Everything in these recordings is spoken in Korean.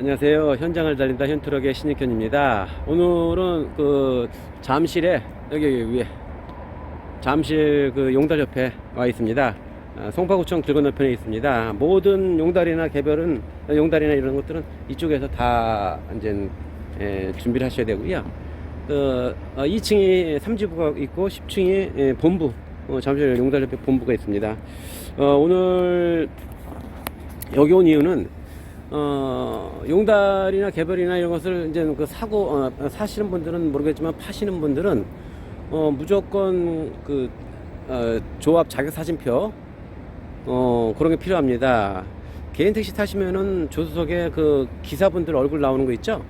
안녕하세요. 현장을 달린다 현트럭의 신익현입니다. 오늘은 그 잠실에 여기 위에 잠실 그 용달 옆에 와 있습니다. 아, 송파구청 길 건너편에 있습니다. 모든 용달이나 개별은 용달이나 이런 것들은 이쪽에서 다 이제 예, 준비를 하셔야 되고요. 그 어, 2층이 삼지부가 있고 10층이 예, 본부 어, 잠실 용달 옆에 본부가 있습니다. 어, 오늘 여기 온 이유는 어, 용달이나 개별이나 이런 것을 이제 그 사고 어, 사시는 분들은 모르겠지만 파시는 분들은 어, 무조건 그 어, 조합 자격 사진표 어, 그런 게 필요합니다. 개인 택시 타시면은 조수석에 그 기사분들 얼굴 나오는 거 있죠?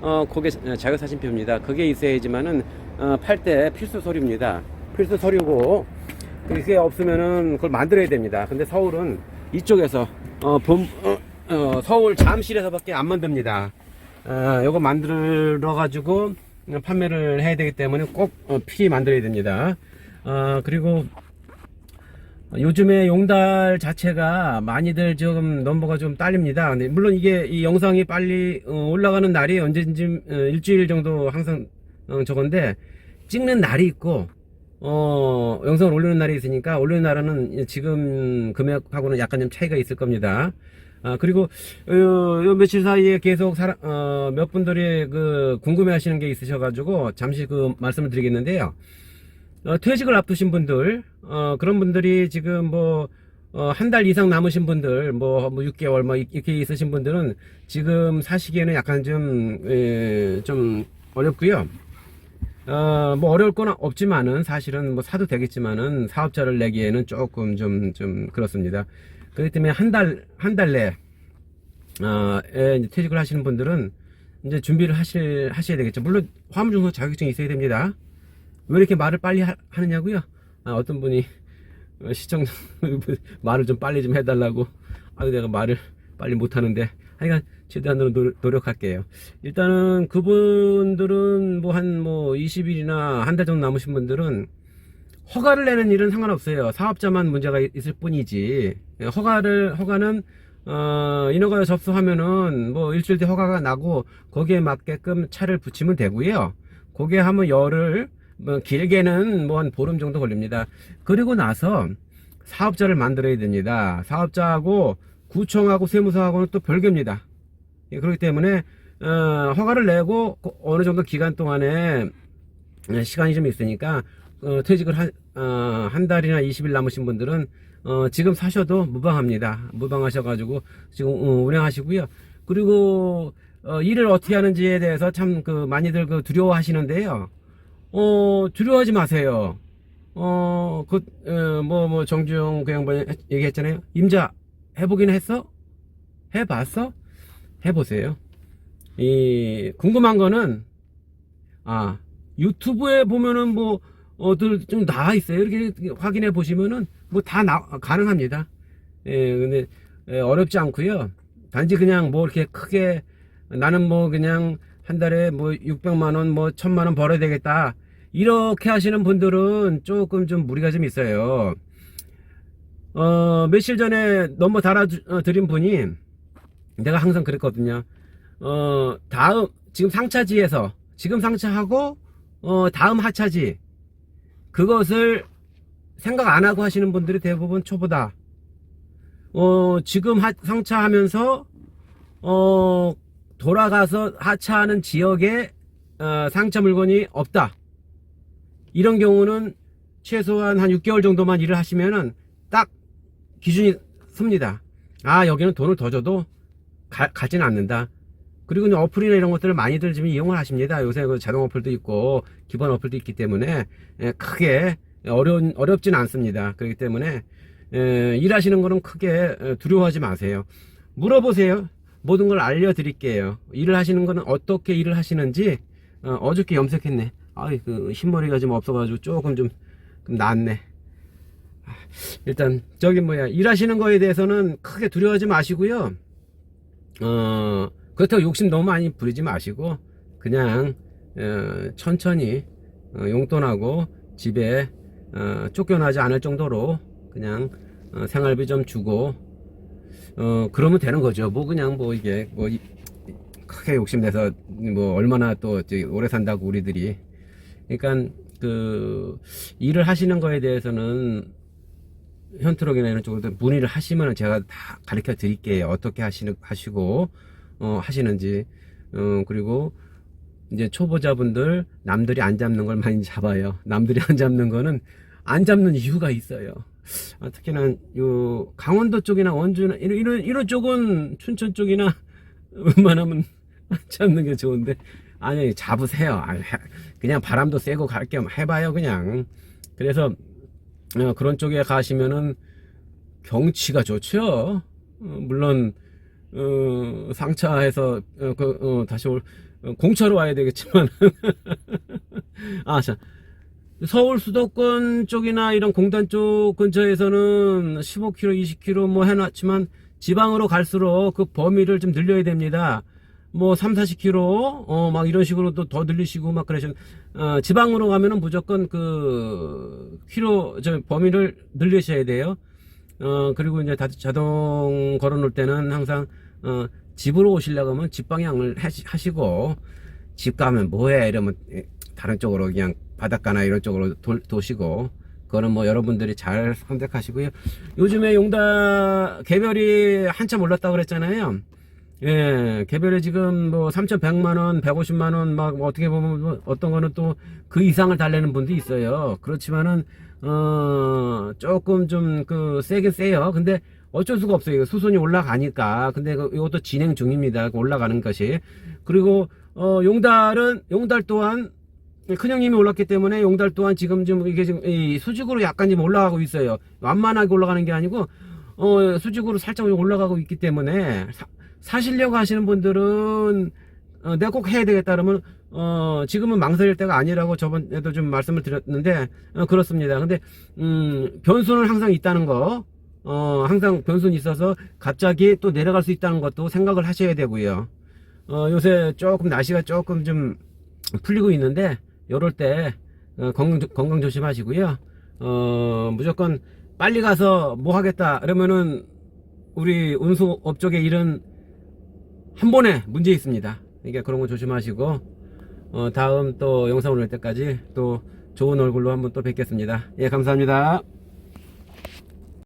어, 그게 자격 사진표입니다. 그게 있어야지만은 어, 팔 때 필수 서류입니다. 필수 서류고 그게 없으면은 그걸 만들어야 됩니다. 근데 서울은 이쪽에서 어, 본, 어, 어, 서울 잠실에서밖에 안 만듭니다. 어, 요거 만들어 가지고 판매를 해야 되기 때문에 꼭 어, 필히 만들어야 됩니다. 어, 그리고 요즘에 용달 자체가 많이들 좀 넘버가 좀 딸립니다. 근데 물론 이게 이 영상이 빨리 어, 올라가는 날이 언제인지 어, 일주일 정도 항상 어, 저건데 찍는 날이 있고 어, 영상을 올리는 날이 있으니까 올리는 날은 지금 금액하고는 약간 좀 차이가 있을 겁니다. 아, 그리고 요, 요 며칠 사이에 계속 사람, 어, 몇 분들이 그 궁금해 하시는 게 있으셔 가지고 잠시 그 말씀을 드리겠는데요. 어, 퇴직을 앞두신 분들, 어, 그런 분들이 지금 뭐, 어, 한 달 이상 남으신 분들, 뭐, 뭐, 6개월, 뭐, 이렇게 있으신 분들은 지금 사시기에는 약간 좀, 에, 좀 어렵고요 어, 뭐, 어려울 건 없지만은, 사실은 뭐, 사도 되겠지만은, 사업자를 내기에는 조금 좀, 좀, 그렇습니다. 그렇기 때문에 한 달, 한 달 내에, 어, 퇴직을 하시는 분들은, 이제 준비를 하실, 하셔야 되겠죠. 물론, 화물중소 자격증이 있어야 됩니다. 왜 이렇게 말을 빨리 하, 느냐고요 아, 어떤 분이 어, 시청자 말을 좀 빨리 좀 해달라고. 아, 내가 말을 빨리 못하는데. 하여간 최대한으로 노, 노력할게요. 일단은 그분들은 뭐한뭐 20일이나 한 달 정도 남으신 분들은 허가를 내는 일은 상관없어요. 사업자만 문제가 있- 있을 뿐이지. 허가를 허가는 어, 인허가 접수하면은 뭐 일주일 뒤 허가가 나고 거기에 맞게끔 차를 붙이면 되고요. 그게 하면 열흘 뭐 길게는 뭐 한 보름 정도 걸립니다. 그리고 나서 사업자를 만들어야 됩니다. 사업자하고 구청하고 세무서하고는 또 별개입니다. 예, 그렇기 때문에 어, 허가를 내고 그 어느 정도 기간 동안에 예, 시간이 좀 있으니까 어, 퇴직을 한, 어, 한 달이나 20일 남으신 분들은 어, 지금 사셔도 무방합니다. 무방하셔가지고 지금 어, 운행하시고요. 그리고 어, 일을 어떻게 하는지에 대해서 참 그 많이들 그 두려워하시는데요. 어, 두려워하지 마세요. 어, 그, 어, 뭐, 뭐, 정주영 그 양반이 했- 얘기했잖아요. 임자, 해보긴 했어? 해봤어? 해보세요. 이, 궁금한 거는, 아, 유튜브에 보면은 뭐, 어들 좀 나와 있어요. 이렇게 확인해 보시면은, 뭐다 나, 가능합니다. 예, 근데, 예, 어렵지 않고요 단지 그냥 뭐 이렇게 크게, 나는 뭐 그냥 한 달에 뭐 600만 원, 뭐 1000만 원 벌어야 되겠다. 이렇게 하시는 분들은 조금 좀 무리가 좀 있어요. 어, 며칠 전에 넘버 달아 드린 분이 내가 항상 그랬거든요. 어, 다음, 지금 상차지에서, 지금 상차하고, 어, 다음 하차지, 그것을 생각 안 하고 하시는 분들이 대부분 초보다. 어, 지금 하, 상차하면서, 어, 돌아가서 하차하는 지역에, 어, 상차 물건이 없다. 이런 경우는 최소한 한 6개월 정도만 일을 하시면은 딱 기준이 섭니다. 아, 여기는 돈을 더 줘도 가, 가지는 않는다. 그리고 어플이나 이런 것들을 많이들 지금 이용을 하십니다. 요새 그 자동 어플도 있고 기본 어플도 있기 때문에 예, 크게 어려운 어렵진 않습니다. 그렇기 때문에 예, 일하시는 거는 크게 예, 두려워하지 마세요. 물어보세요. 모든 걸 알려드릴게요. 일을 하시는 거는 어떻게 일을 하시는지 어, 저께 염색했네. 아이 그 흰머리가 좀 없어가지고 조금 좀, 좀 낫네. 아, 일단 저기 뭐야 일하시는 거에 대해서는 크게 두려워하지 마시고요. 어 그렇다고 욕심 너무 많이 부리지 마시고 그냥 어, 천천히 어, 용돈하고 집에 어, 쫓겨나지 않을 정도로 그냥 어, 생활비 좀 주고 어 그러면 되는 거죠. 뭐 그냥 뭐 이게 뭐 이- 크게 욕심내서 뭐 얼마나 또 오래 산다고 우리들이 그러니까 그 일을 하시는 거에 대해서는 현트럭이나 이런 쪽으로 문의를 하시면 제가 다 가르쳐 드릴게요 어떻게 하시는 하시고 어 하시는지. 어 그리고 이제 초보자분들 남들이 안 잡는 걸 많이 잡아요. 남들이 안 잡는 거는 안 잡는 이유가 있어요. 아, 특히나 요 강원도 쪽이나 원주나 이런 이런, 이런 쪽은 춘천 쪽이나 웬만하면 안 잡는 게 좋은데. 아니 잡으세요. 아, 해- 그냥 바람도 쐬고 갈 겸 해봐요 그냥. 그래서 어, 그런 쪽에 가시면은 경치가 좋죠. 어, 물론 어, 상차해서 어, 그, 어, 다시 올 어, 공차로 와야 되겠지만 아자 서울 수도권 쪽이나 이런 공단 쪽 근처에서는 15km, 20km 뭐 해놨지만 지방으로 갈수록 그 범위를 좀 늘려야 됩니다. 뭐 3, 40km 어 막 이런 식으로 또 더 늘리시고 막 그러시면 어, 지방으로 가면은 무조건 그 키로 저 범위를 늘리셔야 돼요. 어 그리고 이제 다- 자동 걸어 놓을 때는 항상 어 집으로 오시려고 하면 집 방향을 하시, 하시고 집 가면 뭐해 이러면 예, 다른 쪽으로 그냥 바닷가나 이런 쪽으로 도, 도시고 그거는 뭐 여러분들이 잘 선택하시고요. 요즘에 용다 개별이 한참 올랐다고 그랬잖아요. 예, 개별이 지금 뭐 3,100만 원, 150만 원, 막 어떻게 보면 뭐 어떤 거는 또 그 이상을 달래는 분도 있어요. 그렇지만은 어 조금 좀 그 세긴 세요. 근데 어쩔 수가 없어요. 수순이 올라가니까. 근데 그 이것도 진행 중입니다. 그 올라가는 것이. 그리고 어 용달은 용달 또한 큰형님이 올랐기 때문에 용달 또한 지금 좀 이게 지금 이 수직으로 약간 좀 올라가고 있어요. 완만하게 올라가는 게 아니고 어 수직으로 살짝 올라가고 있기 때문에 사, 사시려고 하시는 분들은 어, 내가 꼭 해야 되겠다 그러면 어 지금은 망설일 때가 아니라고 저번에도 좀 말씀을 드렸는데 어, 그렇습니다. 근데 음 변수는 항상 있다는 거. 어 항상 변수는 있어서 갑자기 또 내려갈 수 있다는 것도 생각을 하셔야 되고요. 어 요새 조금 날씨가 조금 좀 풀리고 있는데 요럴 때 어, 건강, 조- 건강 조심하시고요. 어, 무조건 빨리 가서 뭐 하겠다 그러면은 우리 운수업 쪽의 일은 한 번에 문제 있습니다. 그러니까 그런 거 조심하시고 어, 다음 또 영상 올릴 때까지 또 좋은 얼굴로 한번 또 뵙겠습니다. 예, 감사합니다.